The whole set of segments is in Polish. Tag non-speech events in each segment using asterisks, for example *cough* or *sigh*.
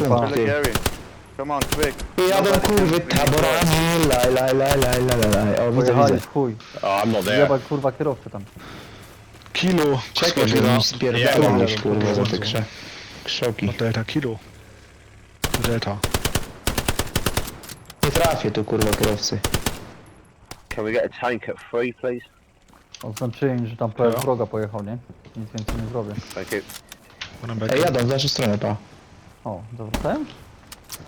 Kill Gary. Come on, quick. Jadą Nobody kurwy taborami, laj, laj, laj, laj, laj, laj. O, widzę, Pojechali widzę. w chuj. Oh, I'm not there. Jebać kurwa kierowcę tam. Kilo. Czekaj, Skoczy żeby na- mi spierdalał Ja, gdzieś, kurwa, za te krze- krzoki. No Delta Kilo. Delta. Nie trafię tu, kurwa, kierowcy. Can we get a tank at three, please? Oznaczyłem, że tam PS Ja. wroga pojechał, nie? Nic więcej nie zrobię. Thank you. Ej, jadą w naszą stronę, pa. O, zawracałem?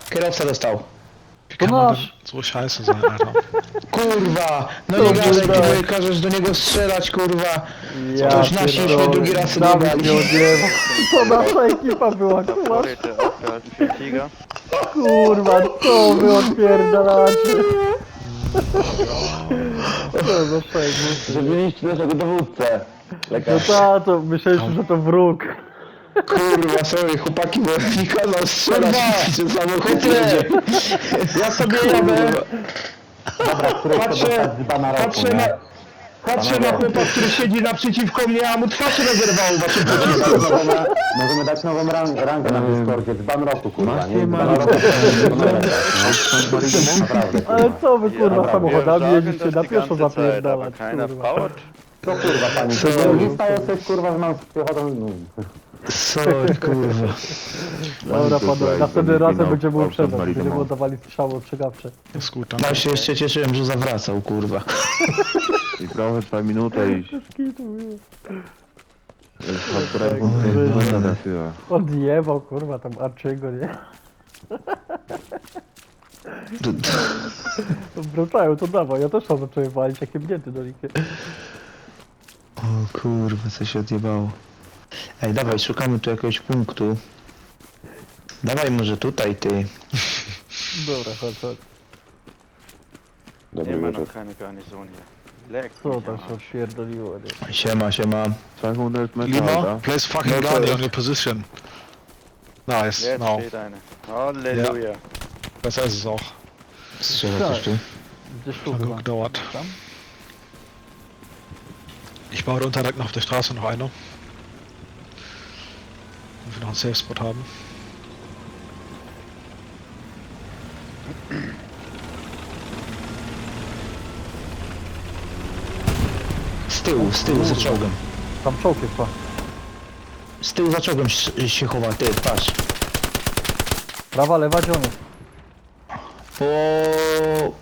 Kierowca dostał. To scheiße sein, Alter? Kurwa! No To nie gadaj, był ty tak. każesz do niego strzelać, kurwa. Ja Toż nasi się pierdolę, drugi raz Dawid odjebali. nie odjebał. *laughs* To nasza ekipa była, kurwa. Vorräte für Tiger. Kurwa, co wy odpierdalacie? Co za przejmów. Zrobiliście naszego dowódcę. No Lekarz. ta, to myśleliśmy, że to wróg. Kurwa, sorry, chłopaki, bo mi kazał strzelać przy samochodzie. Ja sobie jadę, Dobra, który Patrzę- dostać dzbana roku, patrzę nie? na... Patrzę na chłopa, który siedzi naprzeciwko mnie, a mu twarz rozerwało waszym pociskiem. Możemy, możemy dać nową rang, rangę na Discordzie. Dzban roku, kurwa, nie? Dzban roku. *laughs* No, Naprawdę. Ale co wy kurwa samochodami das na pieszo zapierdalać, kurwa. baut. To kurwa, pani. Terrorista jesteś, kurwa, że mam z piechotą... no. Sorry, *laughs* kurwa. Dobra panowie, następnym razem będziemy Fałszywe uprzedzać, Marino. będziemy oddawali strzały ostrzegawcze. Danke. Ja się jeszcze cieszyłem, że zawracał, kurwa. Minuten, ich, ich habe drei Tak, Minuten dafür. Odjebał kurwa tam Archiego, nie? *laughs* Wracają, to dawaj, ja też tam zacząłem walić, jakie mnięty do nich. O kurwa, co się odjebało. Ej, dawaj, szukamy tu jakiegoś punktu. Dawaj może tutaj, ty. Dobra, chodź, chodź. Dobry Immer wieczór. noch keine Garnison hier. Leck Co mich tam am się Arsch. odpierdoliło, nie? Siema, siema. 200 Meter, Lima, Alter. place fucking no. on your position. Nice, Jetzt now. steht eine. Halleluja. Besser ist es auch. Strzela coś tu. Gdzieś tu Lange chyba. gedauert. Tam? Ich baue unter direkt noch auf der Straße noch eine. Einen Safe Spot haben. Z tyłu, z tyłu za czołgiem. Tam czołg jest, pa. Z tyłu za czołgiem sz- się chowa, ty, patrz. Prawa, lewa, jest? Po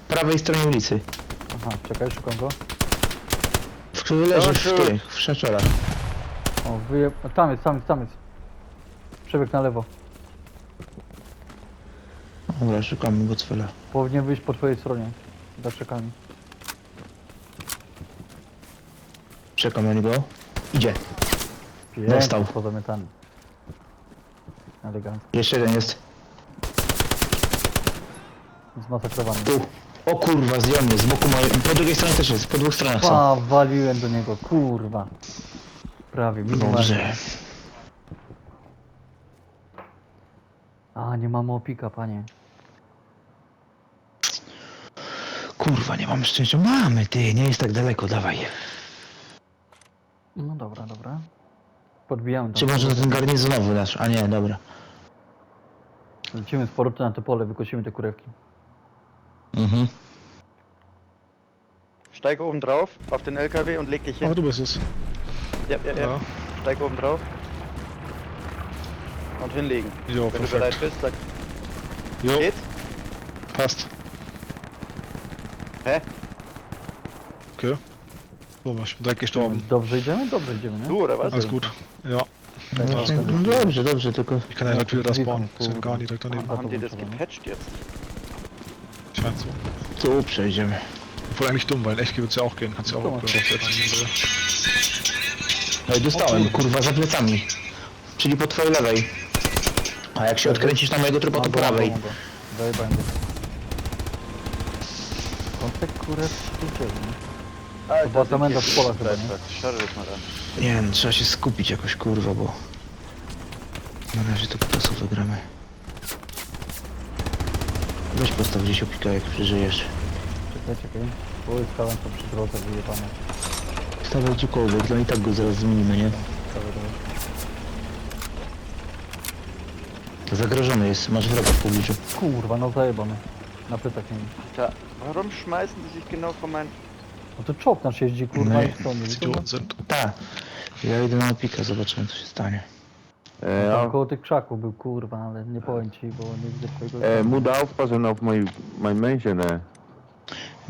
prawej stronie ulicy. Aha, czekaj, szukam go. W leży w tych, w szaczorach. O, wyje... Tam jest, tam jest, tam jest. Przebieg na lewo. Dobra, szukamy go cwela. Powinien wyjść po twojej stronie. Za czekami. Czekam na niego. Idzie. Pięknie, Dostał. pozamiatany. Elegancko. Jeszcze jeden jest. Zmasakrowany. Tu. O kurwa, zdjął mnie, z boku mojej... Po drugiej stronie też jest, po dwóch stronach są. Waliłem do niego, kurwa. Prawie, minimalnie. Dobrze. Nie mamy opika, panie. Kurwa, nie mamy szczęścia. Mamy, ty, nie jest tak daleko, dawaj. No dobra, dobra. Podbijamy Czy tam. może ten garnizonowy nasz? A nie, dobra. Lecimy z powrotem na te pole, wykosimy te kurewki. Mhm. Steig oben drauf auf den LKW und leg dich hin. du bist es. Ja, ja, ja. Ja. Steig oben drauf. Und hinlegen. Jo, Wenn du bereit bist, sag Jo, geht's. passt. Hä? Okay. So, ich bin direkt gestorben. Dobrze idziemy? Dobrze idziemy, nie? Du oder was? Alles gut. Ja, No, Alles gut. no dobrze, dobrze, tylko... Ich kann ja direkt wieder das bauen. Ist ja gar nicht direkt daneben. Haben die das gepatcht jetzt? Scheint so. Tu przejdziemy. Obwohl eigentlich dumm, weil in echt wird es ja auch gehen. Kannst ja auch mal. upgraden. Ej, dostałem, kurwa, za plecami. Czyli po twojej lewej. A jak się odkręcisz na mojego trupa, to po prawej. Zajebałem go. Kątek uciekł, nie? Alter, była hier w polach chyba, nie? Nie wiem, trzeba się skupić jakoś, kurwa, bo... Na razie to po prostu wygramy. Weź postaw gdzieś opika, jak przeżyjesz. Czekaj, czekaj. Oj, stałem tam przy drodze wyjebane. Stawiaj gdziekolwiek, no i tak go zaraz zmienimy, nie? Cały drodze. Zagrożony jest, masz wroga w pobliżu. Kurwa, no zajebamy. Na plecach nie Tja, warum schmeißen die sich genau vor mein... No to czołg nasz jeździ, kurwa, No i sind. Tak. Ja idę na opika, zobaczymy co się stanie. Äh, Tam ja. koło tych krzaków był, kurwa, ale nie powiem ci, bo nie widzę twojego... Äh, Mutter aufpassen auf mein, mein Männchen, äh.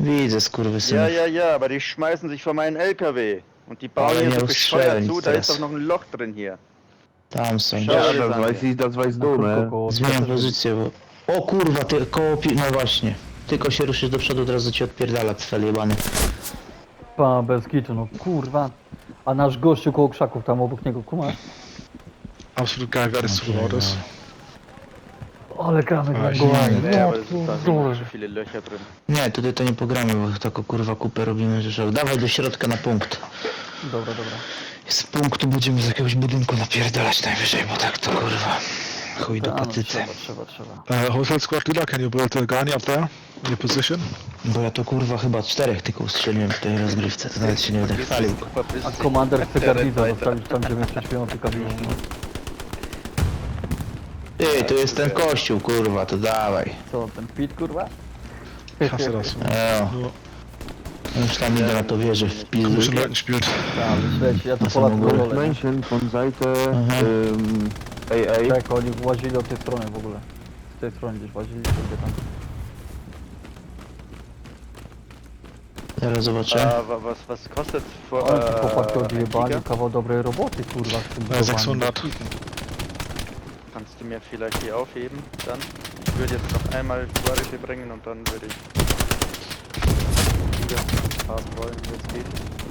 Widzę skurwysyny. Ja, ja, ja, aber die schmeißen sich vor meinen LKW. Und die bauen hier ja so bescheuert zu, da ist doch noch ein Loch drin hier. Tam są. Ja, Zmieniam pozycję, bo... O kurwa, ty koło pi... No właśnie. Tylko się ruszysz do przodu, od razu ci odpierdala cfel jebany. Pa, bez kitu, no kurwa. A nasz gościu koło krzaków, tam obok niego, kumasz? Das zugebaut ist. Ale gramy A, w zimno, gołanie, Ja, aber es sind da pierdolę. so viele Löcher drin. Nie, tutaj to nie pogramy, bo taką kurwa kupę robimy, że żał. Dawaj do środka na punkt. Dobra, dobra. Z punktu będziemy z jakiegoś budynku napierdalać najwyżej, bo tak to kurwa. Chuj do A, no, patycy. trzeba, trzeba, trzeba. Uh, Household squad leader, can you build the Gani up there? In your position? Bo ja to kurwa chyba czterech tylko ustrzeliłem w tej rozgrywce, to nawet się nie będę chwalił. A komander chce garnizon zostawić tam, gdzie my przed chwilą tykaliśmy. No. Ty, tu jest ten kościół, kurwa, to dawaj. Co, ten pit, kurwa? Hasse das. Eo, Nur już tam idę na to wieżę w pizdu. komischen Leuten spielt. Tak, śledź, ja to Na Polacy samą górę. wolę. von Seite, Aha. ähm, AA. Tak, oni łazili od tej strony w ogóle. Z tej strony gdzieś łazili sobie tam. Zaraz zobaczę. Ah, wa- was, was kostet vor, Ale äh, ci chłopaki ein odjebali Giga? kawał dobrej roboty, kurwa, z tym Ja, budowaniem. 600. Kannst du mir vielleicht hier aufheben, dann? Ich würde jetzt noch einmal Vorräte bringen und dann würde ich... Giga haben wollen, wie es geht.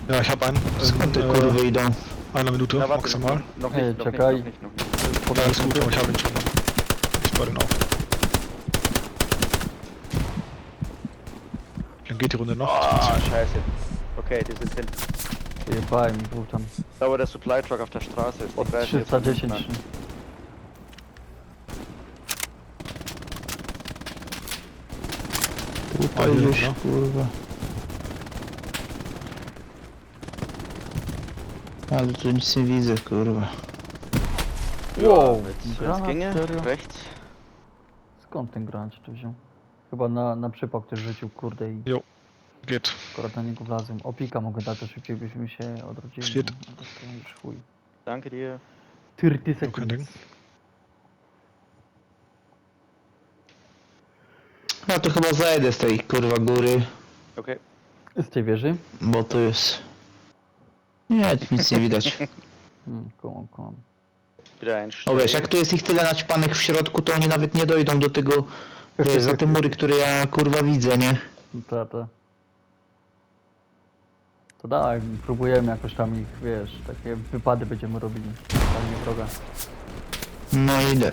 Ja, ich habe einen. Skąd te In, kurwy äh, idą? einer Minute Na, warte, noch, maximal. noch Ey, nicht, noch nicht, czekaj. noch nicht, noch nicht. Ja, alles gut, aber ich habe ihn schon. Ich baue den auf. Wie lange geht die Runde noch? Ah, scheiße. Okay, die sind hin. Jebałem ich, był tam Aber der Supply Truck auf der Straße ist. Die od greifen jetzt nicht 310. mehr. Tutaj Oj, już, no. kurwa. Ale tu nic nie widzę, kurwa. Wow, granat, serio? Rechts. Skąd ten granat tu wziął? Chyba na, na przypał ktoś rzucił, kurde, i Geht. akurat na niego wlazłem. Opika mogę dać, to szybciej byśmy się odrodzili. Shit. no. Tak to już chuj. Danke dir. 30 kein sekund. Ding. No to chyba zajdę z tej kurwa góry, Okay. Z tej wieży? bo tu jest... Nie, tu nic nie widać. Hmm, kołam. Wieder ein O wiesz, jak tu jest ich tyle naćpanych w środku, to oni nawet nie dojdą do tego... Wiesz, za te mury, które ja kurwa widzę, nie? Ta, ta. To dawaj, próbujemy jakoś tam ich, wiesz, takie wypady będziemy robili. Tam nie wroga. No idę.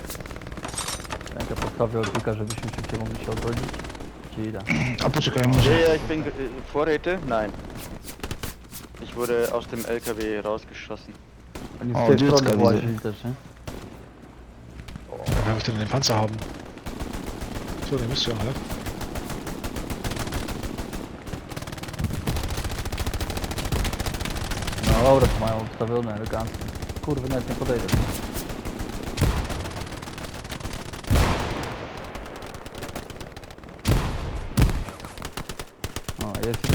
Jak ja postawię opika, żebyśmy szybciej mogli się odrodzić. Ci idę. A poczekaj, może... ja, ich bin. Äh, Vorräte? Nein. Ich wurde aus dem LKW rausgeschossen. Oni z O, tej dziecka strony widzę. włazili też, nie? Wer möchte denn den Panzer haben? So, den müsst ihr ja, ne? No dobra, mają ustawione elegancko. Kurwy, nawet nie podejdę. O, jest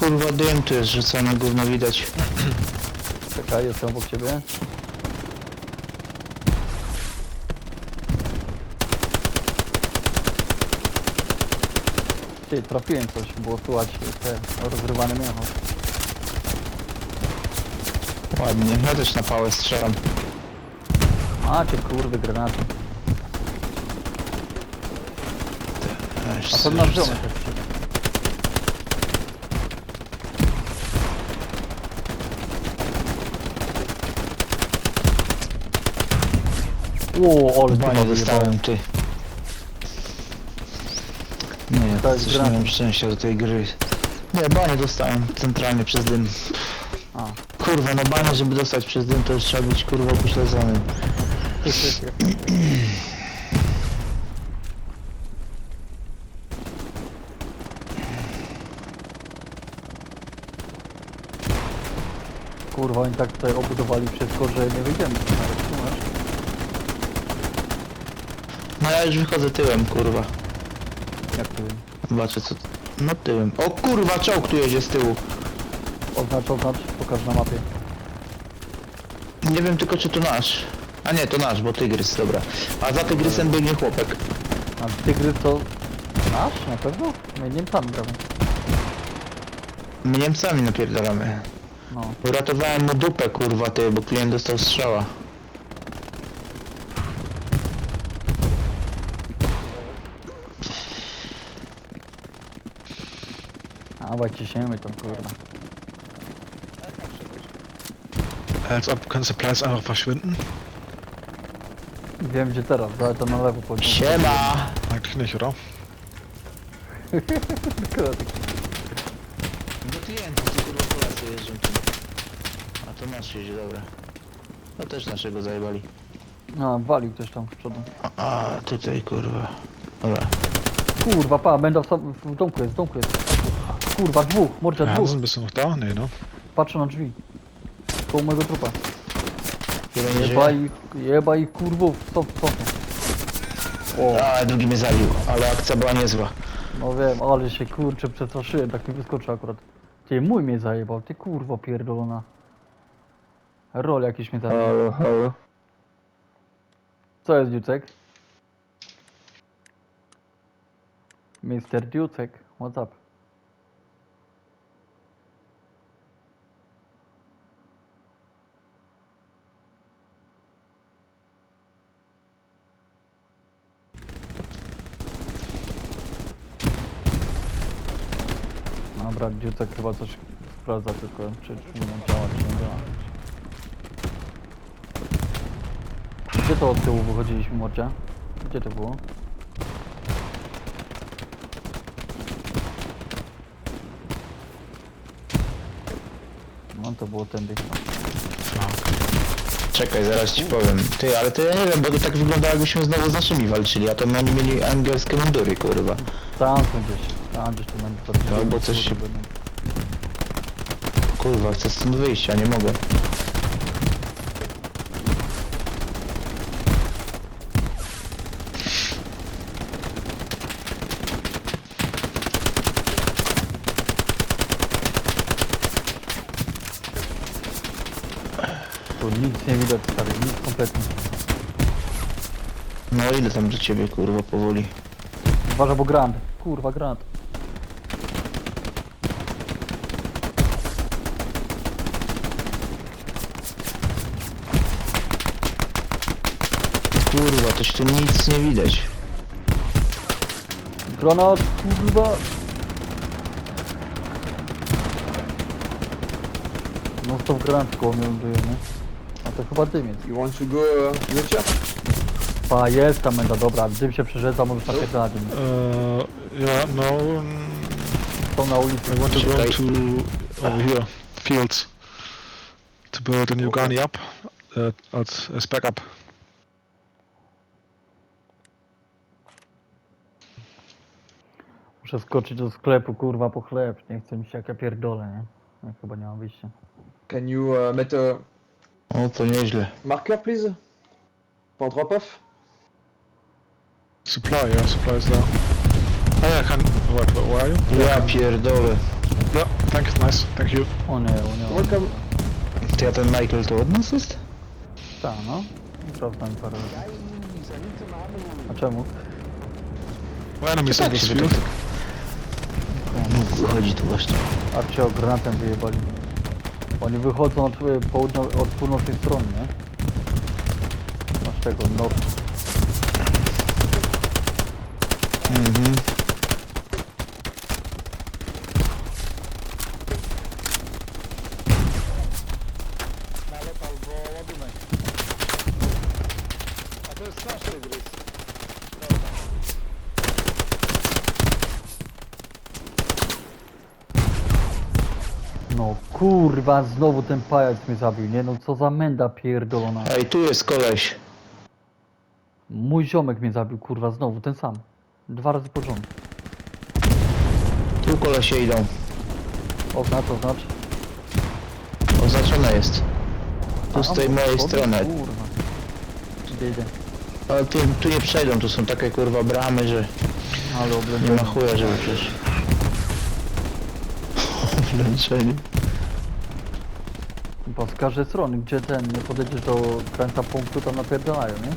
Kurwa dym tu jest rzucony, gówno widać. Czekaj, jestem obok ciebie. Ty, trafiłem coś, było słychać te rozrywane miacho. Ładnie, ja też na pałę strzelam. Macie kurwy granaty. A to sobie na rzucę. żonę też Ło, ale Chyba zostałem ty. Nie, To jest coś nie mam szczęścia do tej gry. Nie, banie dostałem centralnie przez dym. A. Kurwa, no banie, żeby dostać przez dym, to już trzeba być kurwa upośledzonym. Kurwa, oni tak tutaj obudowali wszystko, że nie wyjdziemy. No ja już wychodzę tyłem, kurwa. Jak jest? Zobaczę co... No tyłem. O kurwa, czołg tu jedzie z tyłu. Oznacz, oznacz, pokaż na mapie. Nie wiem tylko czy to nasz. A nie, to nasz, bo tygrys, dobra. A za tygrysem biegnie chłopek. A tygrys to nasz? Na pewno? My Niemcami gramy. My Niemcami napierdalamy. No. Uratowałem mu dupę, kurwa, ty, bo klient dostał strzała. A właśnie ciśniemy tam kurwa. Als ob kann Supplies einfach verschwinden. Wiem gdzie teraz, ale to na lewo powinno. Siema! Eigentlich nicht, oder? Do klientów, to kurwa Polacy jeżdżą tu. A to nasz jeździ, dobra. No też naszego zajebali. No, walił ktoś tam w przodu. A, tutaj kurwa. Dobra. Kurwa, pa, będę w, sam- w domku jest, w domku jest. Kurwa, dwóch, mordzia dwóch. Hansen, bist du noch da? Nee, ne? Patrzę na drzwi. Koło mojego trupa. Jeba ich, jeba ich kurwów, stop, stop. O, A, drugi mnie zabił, ale akcja była niezła. no wiem, ale się kurczę przestraszyłem, tak mi wyskoczył akurat. Ty, mój mnie zajebał, ty kurwo pierdolona. Rol jakiś mnie zajebał. Halo, halo. Co jest Dziucek? Mr. Dziucek, what's up? Dobra, Dziucek chyba coś sprawdza tylko, czy czy nie działa, czy nie działa. Gdzie to od tyłu wychodziliśmy, Mordzia? Gdzie to było? No to było tędy. Czekaj, zaraz ci powiem. Ty, ale to ja nie wiem, bo to tak wygląda jakbyśmy znowu z naszymi walczyli, a to oni mieli angielskie mundury, kurwa. Tam są gdzieś, tam gdzieś tu. Albo coś się- Kurwa, chcę stąd wyjść, a nie mogę. Tu nic nie widać, stary, nic kompletnie. No ile tam do ciebie, kurwa, powoli. Uważa, bo grand. Kurwa, grand. Kurwa, toś tu nic nie widać. Granat, kurwa! No to w granat koło mnie ląduje, nie? A to chyba dym jest. You want to go, uh? Pa, jest ta menda, dobra, dym się przerzedza, możesz napierdalać dym. Uh, yeah, no. mm, Są na ulicy. I want to go to over here, fields, to build a new gunny up uh, as, as backup. Muszę skoczyć do sklepu, kurwa, po chleb. Nie chcę mi się jak ja pierdolę, nie? Ja chyba nie mam wyjścia. Can you uh, met a O, to nieźle. marker, please? For drop off? Supply, yeah, supply is there. Oh yeah, I can. What, where are you? Ja pierdolę. Yeah, thanks, nice, thank you. O nie, o nie, o nie. Welcome. Ty, a ten Michael to od nas jest? Ta, no. Sprawdzam parę razy. A czemu? Well, enemies in this field. Tak- No, chodzi tu właśnie. A cię granatem wyjebali. Oni wychodzą od y, południa, od północnej strony, nie? Masz tego, no. Mhm. No kurwa, znowu ten pajac mnie zabił, nie? No co za menda pierdolona. Ej, tu jest koleś. Mój ziomek mnie zabił, kurwa, znowu, ten sam. Dwa razy po rząd. Tu kolesie idą. Oznacz, oznacz. oznaczone jest. Tu z tej mojej strony. Kurwa. Idzie, idzie. Ale tu, tu nie przejdą, tu są takie kurwa bramy, że Ale nie oblężenie. ma chuja, żeby przejść. *laughs* Oblęczenie. Bo z każdej strony, gdzie ten nie podejdziesz do krańca punktu, tam napierdalają, nie?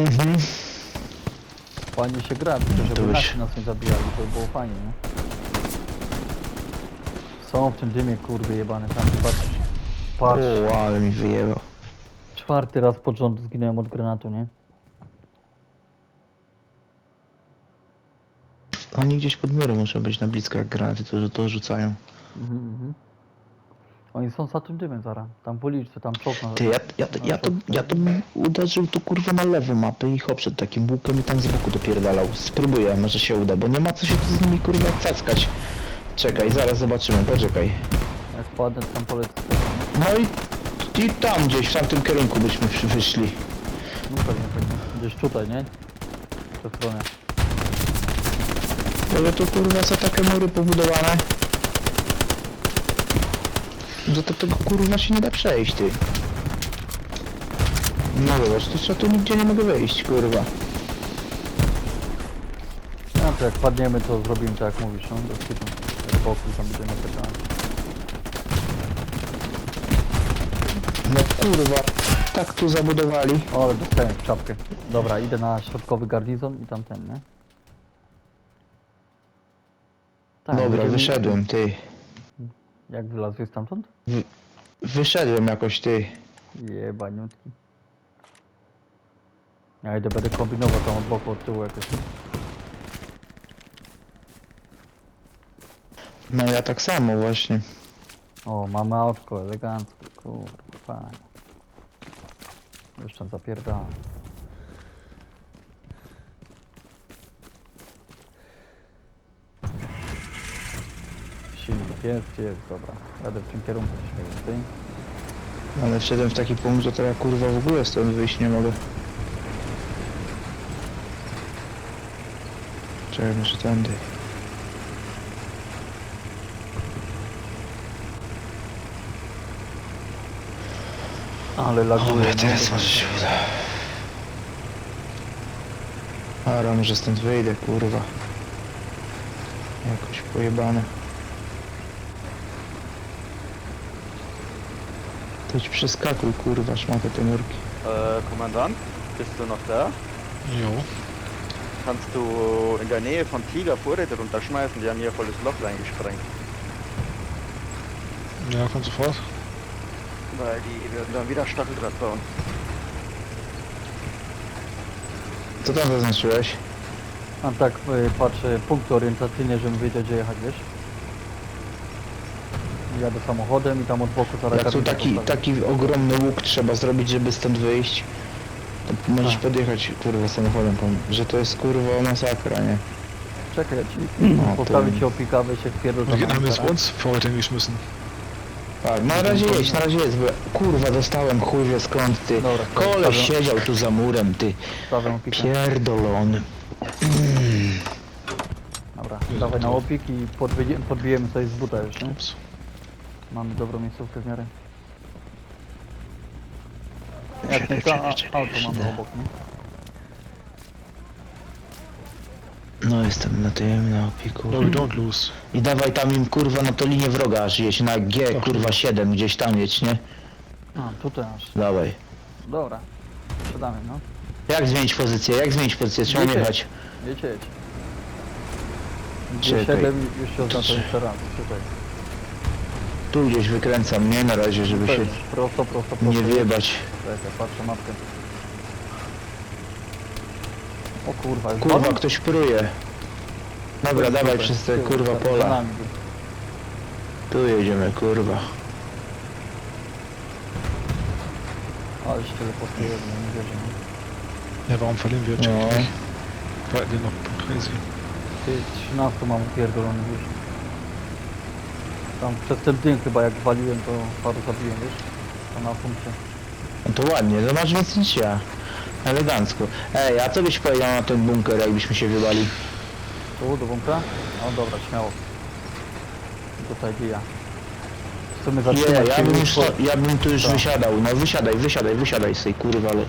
Mhm. Fajnie się gra, tylko żeby nasi nas nie zabijali, to by było fajnie, nie? Są w tym dymie, kurwy jebane, tam patrz. Patrz, O, ale mi wyjebał. czwarty raz pod rząd zginąłem od granatu, nie? Oni gdzieś pod murem muszą być na blisko, jak granaty to, to rzucają. Mhm, mhm. Oni są za tym dymem zaraz, tam w uliczce, tam czołg na... Ty, ja, ja, to- ja, to, ja to bym uderzył tu kurwa na lewą mapę i hop przed takim łukiem i tam z boku dopierdalał. Spróbuję, może się uda, bo nie ma co się tu z nimi kurwa cackać. Czekaj, zaraz zobaczymy, poczekaj. Jak wpadnę, to tam polecę. No i, i tam gdzieś, w tamtym kierunku byśmy przy- wyszli. No pewnie, pewnie. Gdzieś tutaj, nie? W tę stronę. Ale to kurwa są takie mury pobudowane. Że to tego kurwa się nie da przejść, ty. No zobacz, to co tu nigdzie nie mogę wejść, kurwa. No to jak padniemy, to zrobimy tak jak mówisz, no, do skitu. Jak boku tam. No kurwa, tak tu zabudowali. O, ale dostałem w czapkę. Dobra, idę na środkowy garnizon i tamten, nie? Tak, Dobra, będziemy- wyszedłem, ty. Jak wylazłeś stamtąd? Wyszedłem jakoś, ty. Jebaniutki. Ja idę, będę kombinował tam od boku, od tyłu jakoś. No ja tak samo właśnie. O, mamy autko, elegancko, kurwa, tam zapierdalam. Jest, jest, dobra. Jadę w tym kierunku ty? Ale wszedłem w taki punkt, że teraz kurwa w ogóle stąd wyjść nie mogę. Czekaj, może tędy. Ale laguje. Dobra, no, teraz może się uda. Ara, może stąd wyjdę, kurwa. Jakoś pojebane. Ci przeskakuj, kurwa, szmatę te nurki. Äh, Kommandant, bist du noch da? Jo. Kannst du in der Nähe von Tiger Vorräte runterschmeißen? Die haben hier volles Loch reingesprengt. Ja, kommt sofort. Weil die werden dann wieder Stacheldraht bauen. Co tam zaznaczyłeś? A tak y, patrzę punkty orientacyjne, żebym wiedział gdzie jechać, wiesz? Jadę samochodem i tam od boku zaraz Jak tu taki, taki ogromny łuk trzeba zrobić, żeby stąd wyjść, to możesz A. podjechać, kurwa, samochodem, pom- że to jest, kurwa, masakra, nie? Czekaj, ja ci No, postawię to- ci opikawę się wpierdol Wir tam haben na jetzt uns. Tak, na razie jedź, na razie jedź, bo kurwa, dostałem chuj wie skąd, ty. Dobra, Koleś wstawiam. siedział tu za murem, ty. Stawiam. Pierdolony. Dobra, dawaj na opik i podbije, podbijemy sobie z buta już, nie? Ups. Mamy dobrą miejscówkę w miarę. Jak Czekaj, nie to czekaj, a- czekaj, auto mamy obok, nie? No jestem na tym, na opiku. No, we don't lose. I dawaj tam im, kurwa, na to linię wroga aż jeść, na G, kurwa, 7, gdzieś tam jedź, nie? A, tutaj aż. Dawaj. Dobra. Sprzedamy, no. Jak zmienić pozycję, jak zmienić pozycję, trzeba Wiecie. jechać. Wiecie. Czekaj. G7 już się oznacza jeszcze raz. Tutaj. Tu gdzieś wykręcam, nie? Na razie, żeby się. Prosto, prosto, prosto. nie wjebać. Czekaj, patrzę mapkę. O kurwa, już Kurwa, ktoś pruje. Dobra, Super, dawaj przez te kurwa za- za pola. nami. Tu jedziemy, kurwa. Ale się teleportuje, no nie wierzę. nie? Ja, warum verlieren wir No. Wir noch crazy. Ty 13 mam upierdolony już. Tam przez ten dym chyba jak waliłem to paru zabiłem, wiesz? Tam na punkcie. No to ładnie, to masz więcej niż ja. Elegancko. Ej, a co byś powiedział na ten bunker, jakbyśmy się wybali? Tu do bunkra? No dobra, śmiało. Tutaj. W sumie Nie, zatrzymać ja się bym, już po- ja bym tu już Tak. wysiadał. No wysiadaj, wysiadaj, wysiadaj z tej kurwa ale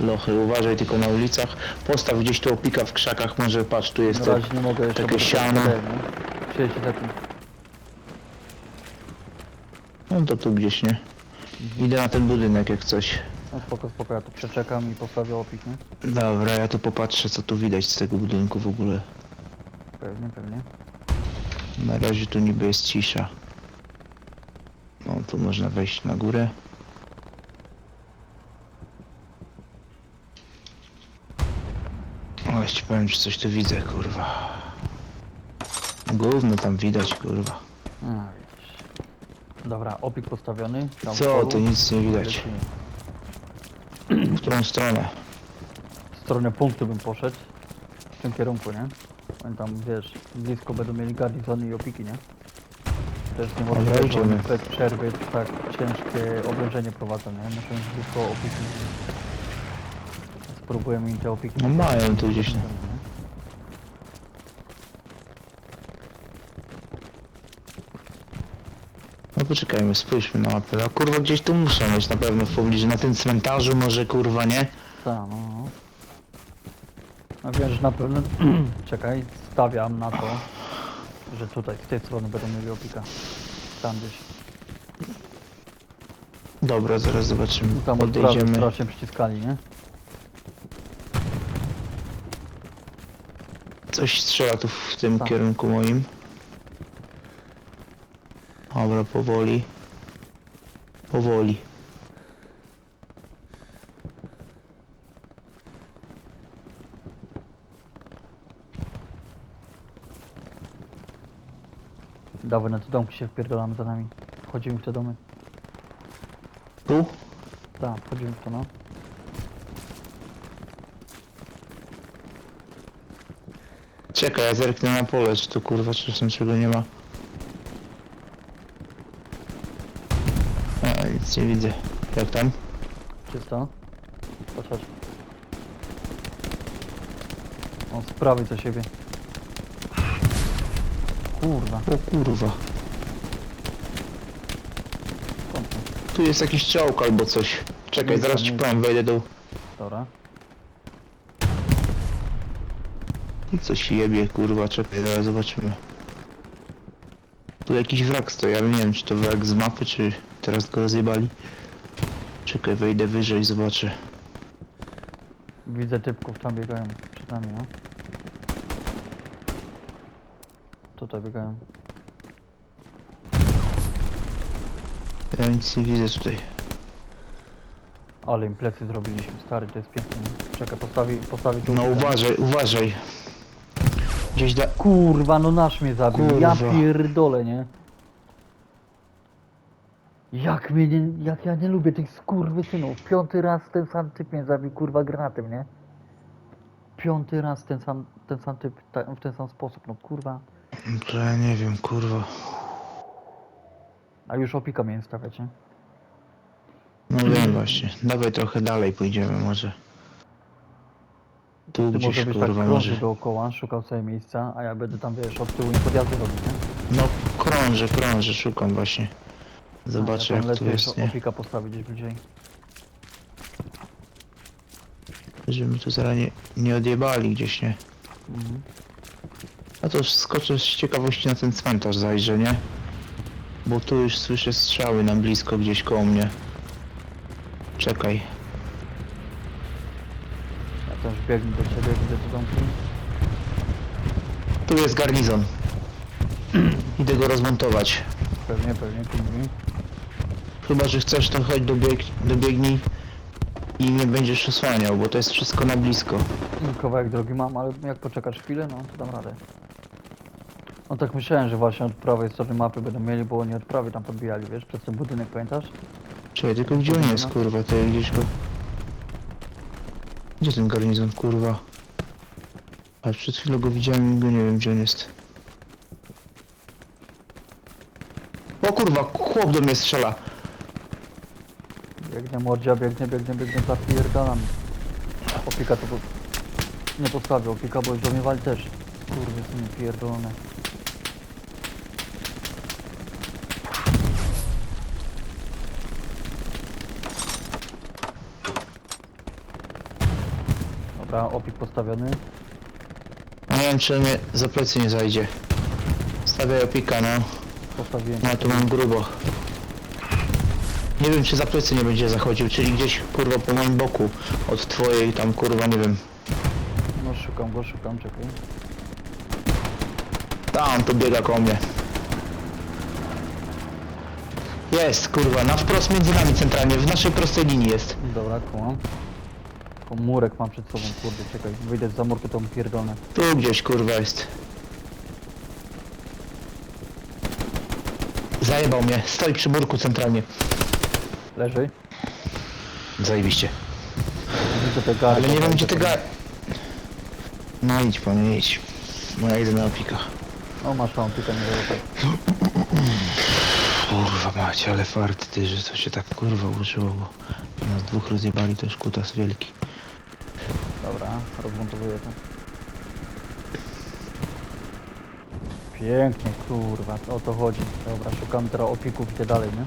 lochy. Uważaj tylko na ulicach. Postaw gdzieś tu opika w krzakach, może patrz, tu jest Na to. razie nie mogę jeszcze, takie bo to siano. jest KDM, nie? 30 sekund. No to tu gdzieś, nie? Idę na ten budynek jak coś. No spoko, spoko, ja tu przeczekam i postawię opik, nie? Dobra, ja tu popatrzę co tu widać z tego budynku w ogóle. Pewnie, pewnie. Na razie tu niby jest cisza. No tu można wejść na górę. O, ci powiem, czy coś tu widzę, kurwa. Gówno tam widać, kurwa. A. Dobra, opik postawiony. Tam Co, to nic nie widać. Lecimy. W którą stronę? W stronę punktu bym poszedł. W tym kierunku, nie? Oni tam, wiesz, blisko będą mieli garnizony i opiki, nie? Też nie Dobra, może że idziemy. bez przerwy tak ciężkie oblężenie prowadzą, nie? Muszą mieć blisko opiki. Spróbujemy im te opiki. No mają tu gdzieś. Nie? No poczekajmy, spójrzmy na mapę. No kurwa gdzieś tu muszą być na pewno w pobliżu. Na tym cmentarzu może kurwa, nie? Tak, no, no. No wiesz, na pewno... *clears throat* Czekaj, stawiam na to, że tutaj, z tej strony będą mieli opika. Tam gdzieś. Dobra, zaraz zobaczymy. Tam od prawej Podejdziemy. strasznie przyciskali, nie? Coś strzela tu w tym Tak. kierunku moim. Dobra, powoli. Powoli. Dawaj, na te domki się wpierdolamy za nami. Wchodzimy w te domy. Tu? Tak, wchodzimy w to, no. Czekaj, ja zerknę na pole, czy tu kurwa czasem czego nie ma. A, nic nie widzę. Jak tam? Czysto. Chodź, chodź. On z prawej co siebie. Kurwa. O kurwa. skąd to? Tu jest jakiś czołg albo coś. Czekaj, Nic zaraz ci nic. powiem, wejdę do... Dobra. I coś jebie, kurwa, czekaj, zaraz zobaczymy. Tu jakiś wrak stoi, ale nie wiem, czy to wrak z mapy, czy teraz go rozjebali. Czekaj, wejdę wyżej, zobaczę. Widzę typków tam biegają przed nami, no. Tutaj biegają. Ja nic nie widzę tutaj. Ale im plecy zrobiliśmy, stary, to jest piękne. Czekaj, postawi, postawi tu. No uważaj, uważaj. Gdzieś da... Kurwa, no nasz mnie zabił. Ja Kurwa. pierdolę, nie? Jak mnie nie, jak ja nie lubię tych skurwysynów. Piąty raz ten sam typ mnie zabił, kurwa, granatem, nie? Piąty raz ten sam, ten sam typ, ta, w ten sam sposób, no kurwa. To ja nie wiem, kurwa. A już opika miałem stawiać, nie? No wiem właśnie. Dawaj trochę dalej pójdziemy może. Tu Ty gdzieś, może tak kurwa, krążył może... dookoła, szukał sobie miejsca, a ja będę tam, wiesz, od tyłu im podjazdy robić, nie? No krążę, krążę, szukam właśnie. Zobaczę jak tu jest, nie? opika postawić gdzieś bliżej. Żeby tu zaraz nie, nie odjebali gdzieś, nie? Mhm. A to już skoczę z ciekawości na ten cmentarz zajrzę, nie? Bo tu już słyszę strzały na blisko gdzieś koło mnie. Czekaj. Ja też biegnę do ciebie, widzę tu domki. Tu jest garnizon. *clears throat* Idę go rozmontować. Pewnie, pewnie, pingwin. Chyba, że chcesz to chodź dobieg, dobiegnij i mnie będziesz osłaniał, bo to jest wszystko na blisko. Kawałek drogi mam, ale jak poczekasz chwilę, no to dam radę. No tak myślałem, że właśnie od prawej strony mapy będą mieli, bo oni od prawej tam podbijali, wiesz, przez ten budynek, pamiętasz? Czekaj, tylko gdzie on jest, kurwa, to gdzieś go... Gdzie ten garnizon, kurwa? A przed chwilą go widziałem i go nie wiem, gdzie on jest. O kurwa, chłop do mnie strzela. Biegnie mordzia, biegnie, biegnie, biegnie, tak zapierdalam. O pika to po... nie postawił, opika bo już do mnie wali też. Kurwy są pierdolone. Dobra, opik postawiony. Nie wiem czy mnie za plecy nie zajdzie. Stawiaj opika, no. Postawiłem. No tu mam grubo. Nie wiem czy za plecy nie będzie zachodził, czyli gdzieś kurwa po moim boku. Od twojej tam kurwa nie wiem. No szukam go, szukam, czekaj. Tam to biega koło mnie. Jest kurwa, na wprost między nami centralnie, w naszej prostej linii jest. Dobra, kumam. Komórek mam przed sobą, kurde, czekaj. Wyjdę z zamurku, to mu pierdolę. Tu gdzieś kurwa jest. Zajebał mnie, stoi przy murku centralnie. Leży. Zajebiście. Widzę te gary. Ale nie wiem gdzie ty ga... No idź po mnie, idź. No ja idę na opika. O, masz tam, tylko nie. Kurwa macie, ale farty ty, że to się tak kurwa użyło, bo nas dwóch rozjebali, to już kutas wielki. Dobra, rozmontowuję to. Pięknie, kurwa, o to chodzi. Dobra, szukamy teraz opików, idę dalej, nie?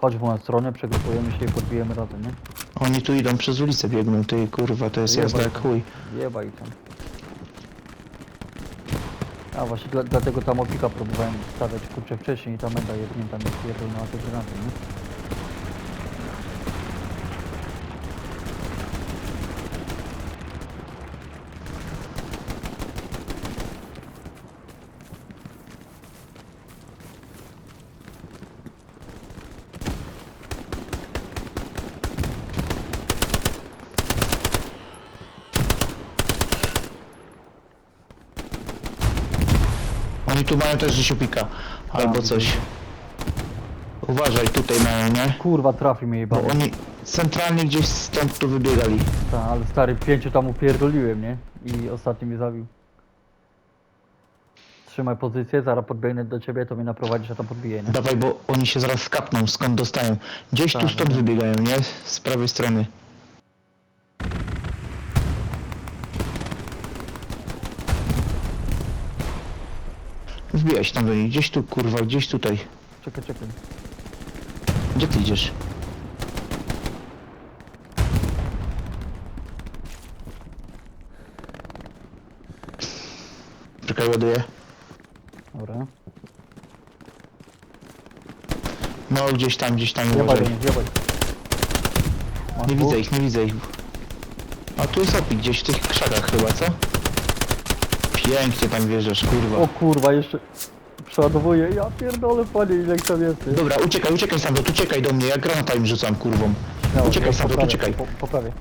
Chodź w moją stronę, przegrupujemy się i podbijemy razem, nie? Oni tu idą przez ulicę biegną, ty kurwa, to jest jazda jak chuj. Jebaj tam. A właśnie dla, dlatego tam opika próbowałem stawiać kurczę wcześniej i ta menda jednięta mnie pierdolna na te granaty, nie? Opika, albo Tak, coś. Uważaj, tutaj mają, nie? Kurwa trafi mnie Bo oni centralnie gdzieś stąd tu wybiegali. Ta, ale stary, pięciu tam upierdoliłem, nie? I ostatni mnie zabił. Trzymaj pozycję, zaraz podbiegnę do ciebie, to mnie naprowadzisz, a tam podbiję, nie? Dawaj, bo oni się zaraz skapną, skąd dostają. Gdzieś tu Tak, stąd tak. wybiegają, nie? Z prawej strony. Wbijaj się tam do nich, gdzieś tu kurwa, gdzieś tutaj. Czekaj, czekaj. Gdzie ty idziesz? Czekaj, ładuję. Dobra. No gdzieś tam, gdzieś tam, Jebaj do uważaj. Masz Nie dwóch? widzę ich, nie widzę ich. A tu jest opik, gdzieś w tych krzakach chyba, co? Pięknie tam wjeżdżasz, kurwa. O kurwa, jeszcze przeładowuję. Ja pierdolę, panie, ile tam jest. nie? Dobra, uciekaj, uciekaj stamtąd, uciekaj do mnie, ja granata im rzucam, kurwą. Uciekaj po- po uciekaj. Po, po prawej.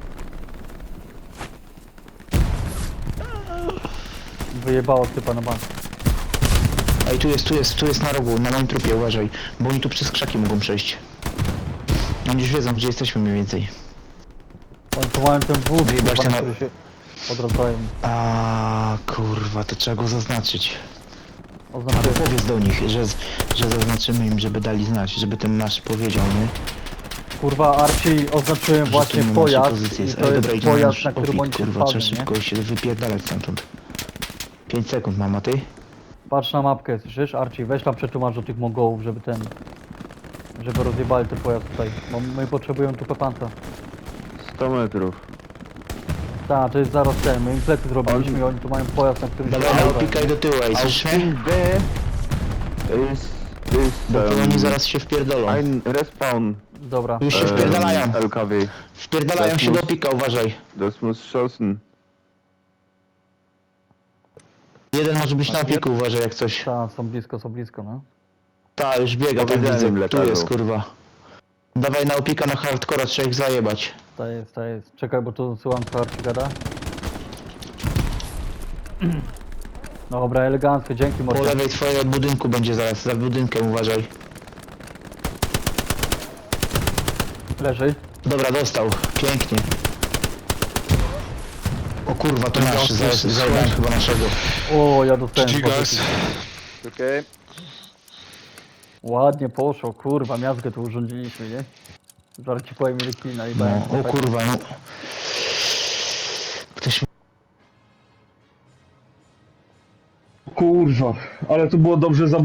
Wyjebało typa na bank. Ej, tu jest, tu jest, tu jest na rogu, na moim trupie, uważaj. Bo oni tu przez krzaki mogą przejść. Oni już wiedzą, gdzie jesteśmy mniej więcej. Mają ten wóz, Wyjebać kurwa, ten- który się odradzają. A kurwa, to trzeba go zaznaczyć. Ale Oznaczyłem. powiedz do nich, że, że zaznaczymy im, żeby dali znać, żeby ten nasz powiedział, nie? Kurwa, Archie, oznaczyłem właśnie pojazd i to Ej, jest dobra, pojazd, na którym oni się kurwa, trzeba wpadli, nie? szybko się wypierdalać stamtąd. 5 sekund mam, a ty? Patrz na mapkę, słyszysz? Archie, weź tam przetłumacz do tych Mongołów, żeby ten... Żeby rozjebali ten pojazd tutaj, bo my potrzebujemy tu pepanca. 100 metrów. Tak, to jest zaraz ten, my im plecy zrobiliśmy i oni tu mają pojazd, na którym Dawaj na wpadają. opika i do tyłu, ej, słyszysz mnie? think there is, is Bo to um, oni zaraz się wpierdolą. ein Respawn Dobra. Już się wpierdalają. LKW. Wpierdalają się do opika, uważaj. Das muss schossen. Jeden może być na opiku, uważaj jak coś. Tak, są blisko, są blisko, no. Ta, już biega, tam Powiedziałem widzę. Tu jest, kurwa. Dawaj na opika, na hardcora, trzeba ich zajebać. To jest, to jest. Czekaj, bo tu słucham co Archie gada. *clears throat* Dobra, elegancko, dzięki Po lewej twojej od budynku będzie zaraz, za budynkiem uważaj. Leży. Dobra, dostał. Pięknie. O kurwa, to nasz, za- zajebałem chyba naszego. O, ja dostałem tyki. Okej. Ładnie poszło, kurwa, miazgę tu urządziliśmy, nie? Zaraz ci powiem ile kina i No, o kurwa, no. Ktoś Kurwa, ale to było dobrze zabudowane.